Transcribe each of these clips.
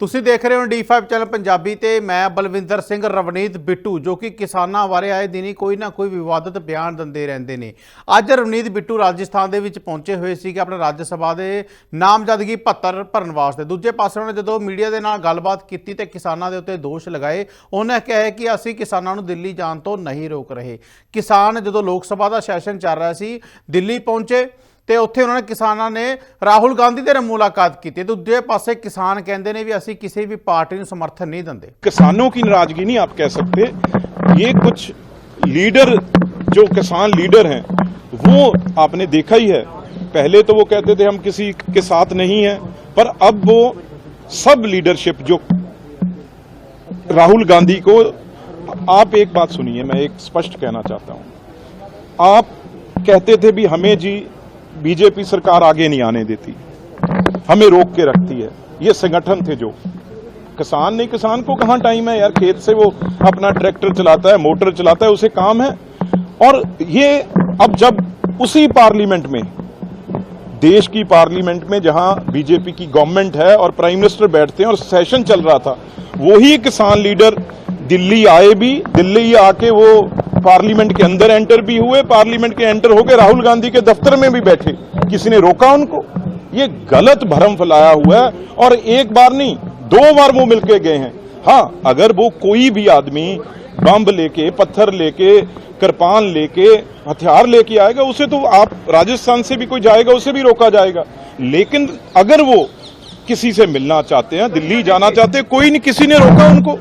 ਤੁਸੀਂ ਦੇਖ ਰਹੇ ਹੋ D5 ਚੈਨਲ ਪੰਜਾਬੀ ਤੇ ਮੈਂ ਬਲਵਿੰਦਰ ਸਿੰਘ ਰਵਨੀਤ ਬਿੱਟੂ, ਜੋ ਕਿ ਕਿਸਾਨਾਂ ਬਾਰੇ ਆਏ ਦਿਨੀ ਕੋਈ ਨਾ ਕੋਈ ਵਿਵਾਦਤ ਬਿਆਨ ਦਿੰਦੇ ਰਹਿੰਦੇ ਨੇ। ਅੱਜ ਰਵਨੀਤ ਬਿੱਟੂ ਰਾਜਸਥਾਨ ਦੇ ਵਿੱਚ ਪਹੁੰਚੇ ਹੋਏ ਸੀਗੇ ਆਪਣੇ ਰਾਜ ਸਭਾ ਦੇ ਨਾਮਜ਼ਦਗੀ ਪੱਤਰ ਭਰਨ ਵਾਸਤੇ। ਦੂਜੇ ਪਾਸੇ ਉਹਨੇ ਜਦੋਂ ਮੀਡੀਆ ਦੇ ਨਾਲ ਗੱਲਬਾਤ ਕੀਤੀ ਤੇ ਕਿਸਾਨਾਂ ਦੇ ਉੱਤੇ ਦੋਸ਼ ਲਗਾਏ, ਉਹਨੇ ਕਿਹਾ ਕਿ ਅਸੀਂ ਕਿਸਾਨਾਂ ਨੂੰ ਦਿੱਲੀ ਜਾਣ ਤੋਂ ਨਹੀਂ ਰੋਕ ਰਹੇ। ਕਿਸਾਨ ਜਦੋਂ ਲੋਕ ਸਭਾ ਦਾ ਸੈਸ਼ਨ ਚੱਲ ਰਿਹਾ ਸੀ, ਦਿੱਲੀ ਪਹੁੰਚੇ ਤੇ ਉੱਥੇ ਉਹਨਾਂ ਨੇ ਕਿਸਾਨਾਂ ਨੇ ਰਾਹੁਲ ਗਾਂਧੀ ਦੇ ਨਾਲ ਮੁਲਾਕਾਤ ਕੀਤੀ ਤੇ ਦੂਜੇ ਪਾਸੇ ਕਿਸਾਨ ਕਹਿੰਦੇ ਨੇ ਵੀ ਅਸੀਂ ਕਿਸੇ ਵੀ ਪਾਰਟੀ ਨੂੰ ਸਮਰਥਨ ਨਹੀਂ ਦਿੰਦੇ किसानों की नाराजगी नहीं आप कह सकते ये कुछ लीडर जो किसान लीडर हैं वो आपने देखा ही है पहले तो वो कहते थे हम किसी के साथ नहीं हैं पर अब वो सब लीडरशिप जो राहुल गांधी को आप एक बात सुनिए मैं एक स्पष्ट कहना चाहता हूं आप कहते थे भी हमें जी बीजेपी सरकार आगे नहीं आने देती। हमें रोक के रखती है। ये संगठन थे जो। किसान नहीं, किसान को कहाँ टाइम है यार? खेत से वो अपना ट्रैक्टर चलाता है, मोटर चलाता है, उसे काम है। और ये अब जब उसी पार्लियामेंट में, देश की पार्लियामेंट में जहाँ बीजेपी की गवर्नमेंट है और प्राइम मिनिस्टर बैठते हैं और सेशन चल रहा था, वही किसान लीडर दिल्ली आए भी, दिल्ली आके वो पार्लियामेंट के अंदर एंटर भी हुए, पार्लियामेंट के एंटर होके राहुल गांधी के दफ्तर में भी बैठे। किसी ने रोका उनको? ये गलत भरम फैलाया हुआ है और एक बार नहीं, दो बार वो मिलके गए हैं। हाँ अगर वो कोई भी आदमी बम लेके, पत्थर लेके कृपान लेके, हथियार लेके आएगा, उसे तो आप राजस्थान से भी कोई जाएगा, उसे भी रोका जाएगा। लेकिन अगर वो किसी से मिलना चाहते हैं, दिल्ली जाना चाहते हैं, कोई नहीं, किसी ने रोका उनको।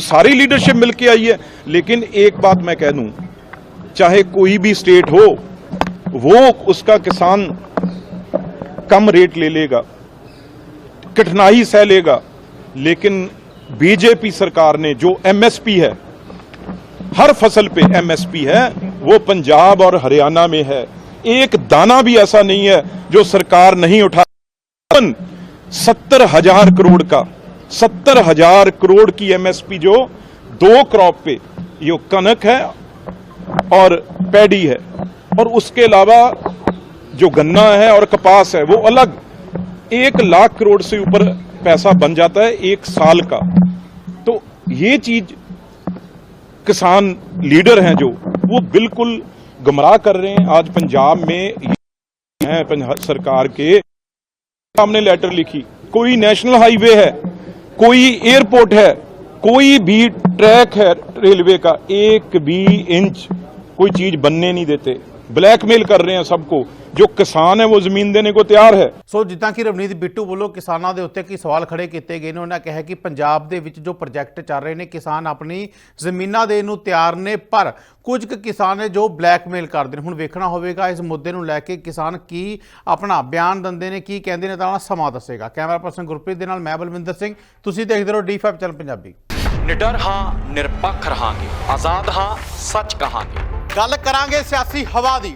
सारी लीडरशिप मिलके आई है लेकिन एक बात मैं कह दूं चाहे कोई भी स्टेट हो वो उसका किसान कम रेट ले लेगा कठिनाई सह लेगा लेकिन बीजेपी सरकार ने जो एमएसपी है हर फसल पे एमएसपी है वो पंजाब और हरियाणा में है एक दाना भी ऐसा नहीं है जो सरकार नहीं उठा सत्तर हजार करोड़ का सत्तर हज़ार करोड़ की एमएसपी जो दो क्रॉप पे, ये कनक है और पैडी है। और उसके अलावा जो गन्ना है और कपास है, वो अलग एक लाख करोड़ से ऊपर पैसा बन जाता है एक साल का। तो ये चीज़ किसान लीडर हैं जो, वो बिल्कुल गमराह कर रहे हैं। आज पंजाब में हैं सरकार के सामने लेटर लिखी, कोई नेशनल हाईवे है कोई एयरपोर्ट है कोई भी ट्रैक है रेलवे का एक भी इंच कोई चीज बनने नहीं देते ब्लैकमेल कर रहे हैं सबको ਜੋ ਕਿਸਾਨ ਹੈ ਉਹ ਜ਼ਮੀਨ ਦੇਣੇ ਕੋ ਤਿਆਰ ਹੈ। ਸੋ ਜਿੱਦਾਂ ਕਿ ਰਵਨੀਤ ਬਿੱਟੂ ਵੱਲੋਂ ਕਿਸਾਨਾਂ ਦੇ ਉੱਤੇ ਕੀ ਸਵਾਲ ਖੜੇ ਕੀਤੇ ਗਏ ਨੇ ਉਹਨਾਂ ਕਿਹਾ ਕਿ ਪੰਜਾਬ ਦੇ ਵਿੱਚ ਜੋ ਪ੍ਰੋਜੈਕਟ ਚੱਲ ਰਹੇ ਨੇ ਕਿਸਾਨ ਆਪਣੀ ਜ਼ਮੀਨਾਂ ਦੇ ਨੂੰ ਤਿਆਰ ਨੇ ਪਰ ਕੁਝ ਕੁ ਕਿਸਾਨ ਨੇ ਜੋ ਬਲੈਕਮੇਲ ਕਰਦੇ ਨੇ। ਹੁਣ ਵੇਖਣਾ ਹੋਵੇਗਾ ਇਸ ਮੁੱਦੇ ਨੂੰ ਲੈ ਕੇ ਕਿਸਾਨ ਕੀ ਆਪਣਾ ਬਿਆਨ ਦਿੰਦੇ ਨੇ ਕੀ ਕਹਿੰਦੇ ਨੇ ਤਾਂ ਸਮਾਂ ਦੱਸੇਗਾ। ਕੈਮਰਾ ਪਰਸਨ ਗੁਰਪ੍ਰੀਤ ਦੇ ਨਾਲ ਮੈਂ ਬਲਵਿੰਦਰ ਸਿੰਘ। ਤੁਸੀਂ ਦੇਖਦੇ ਰਹੋ D5 ਚੈਨਲ ਪੰਜਾਬੀ। ਨਿਡਰ ਹਾਂ ਨਿਰਪੱਖ ਰਹਾਂਗੇ। ਆਜ਼ਾਦ ਹਾਂ ਸੱਚ ਕਹਾਂਗੇ। ਗੱਲ ਕਰਾਂਗੇ ਸਿਆਸੀ ਹਵਾ ਦੀ।